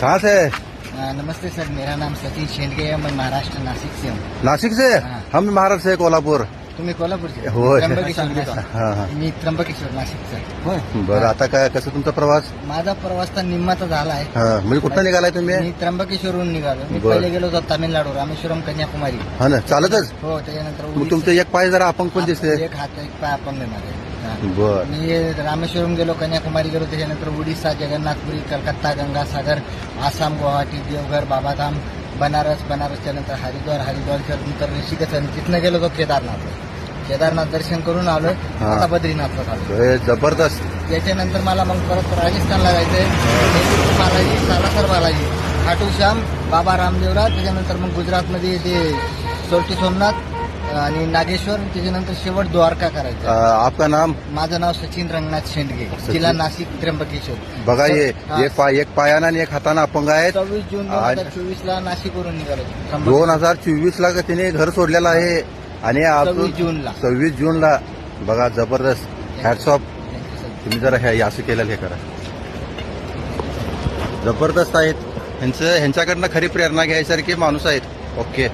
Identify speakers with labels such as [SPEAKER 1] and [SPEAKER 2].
[SPEAKER 1] कहाँ से है।
[SPEAKER 2] आ, नमस्ते सर मेरा नाम सतीश शेंडगे है मैं महाराष्ट्र नासिक से हूँ।
[SPEAKER 1] नाशिक से?
[SPEAKER 2] हाँ.
[SPEAKER 1] हम महाराष्ट्र से कोल्हापूर।
[SPEAKER 2] तुम्ही कोल्हापूरचे
[SPEAKER 1] होय.
[SPEAKER 2] त्र्यंबकेश्वर
[SPEAKER 1] हा, हा.
[SPEAKER 2] मी त्र्यंबकेश्वर नाशिकचा
[SPEAKER 1] बरं आता काय कसं तुमचा प्रवास?
[SPEAKER 2] माझा प्रवास तर निम्माचा झाला आहे.
[SPEAKER 1] हा म्हणजे कुठं निघालाय तुम्ही?
[SPEAKER 2] मी त्र्यंबकेश्वरहून निघालो. मी
[SPEAKER 1] बरं.
[SPEAKER 2] पहिले गेलो होतो तामिळनाडू रामेश्वरम कन्याकुमारी.
[SPEAKER 1] हा ना चालतच?
[SPEAKER 2] हो त्याच्यानंतर
[SPEAKER 1] मग तुमचं एक पाय जरा आपण पण दिसते
[SPEAKER 2] एक हात एक पाय अपंग आहे
[SPEAKER 1] बर.
[SPEAKER 2] मी रामेश्वरम गेलो कन्याकुमारी गेलो त्याच्यानंतर उडीसा जगन्नाथपुरी कलकत्ता गंगासागर आसाम गुवाहाटी देवघर बाबाधाम बनारस बनारसच्या नंतर हरिद्वार हरिद्वारच्या नंतर ऋषिकेश आणि तिथनं गेलो होतो केदारनाथ केदारनाथ दर्शन करून आलोय
[SPEAKER 1] हा.
[SPEAKER 2] आता बद्रीनाथला आलो
[SPEAKER 1] हे जबरदस्त.
[SPEAKER 2] त्याच्यानंतर मला मग परत राजस्थानला जायचंय. नेहरू बालाजी सालासर बालाजी खाटू श्याम बाबा रामदेवराज त्याच्यानंतर मग गुजरातमध्ये ते सोरटी सोमनाथ आणि नागेश्वर त्याच्यानंतर शेवट द्वारका करायचं.
[SPEAKER 1] आपका नाम?
[SPEAKER 2] माझं नाव सचिन रंगनाथ शेंडगे. जिल्हा नाशिक त्र्यंबकेश्वर.
[SPEAKER 1] बघा हा. एक पाय एक पायानं आणि एक हातानं अपंग आहेत.
[SPEAKER 2] सव्वीस जून दोन हजार चोवीस ला नाशिकवरून निघालो.
[SPEAKER 1] दोन हजार चोवीस ला तिने घर सोडलेलं आहे? आणि
[SPEAKER 2] सव्वीस जूनला.
[SPEAKER 1] सव्वीस जूनला. बघा जबरदस्त. हॅट्स ऑफ तुम्ही जरा हे असं केलेलं हे करा. जबरदस्त आहेत. ह्यांचं ह्यांच्याकडनं खरी प्रेरणा घ्यायसारखे माणूस आहेत. ओके.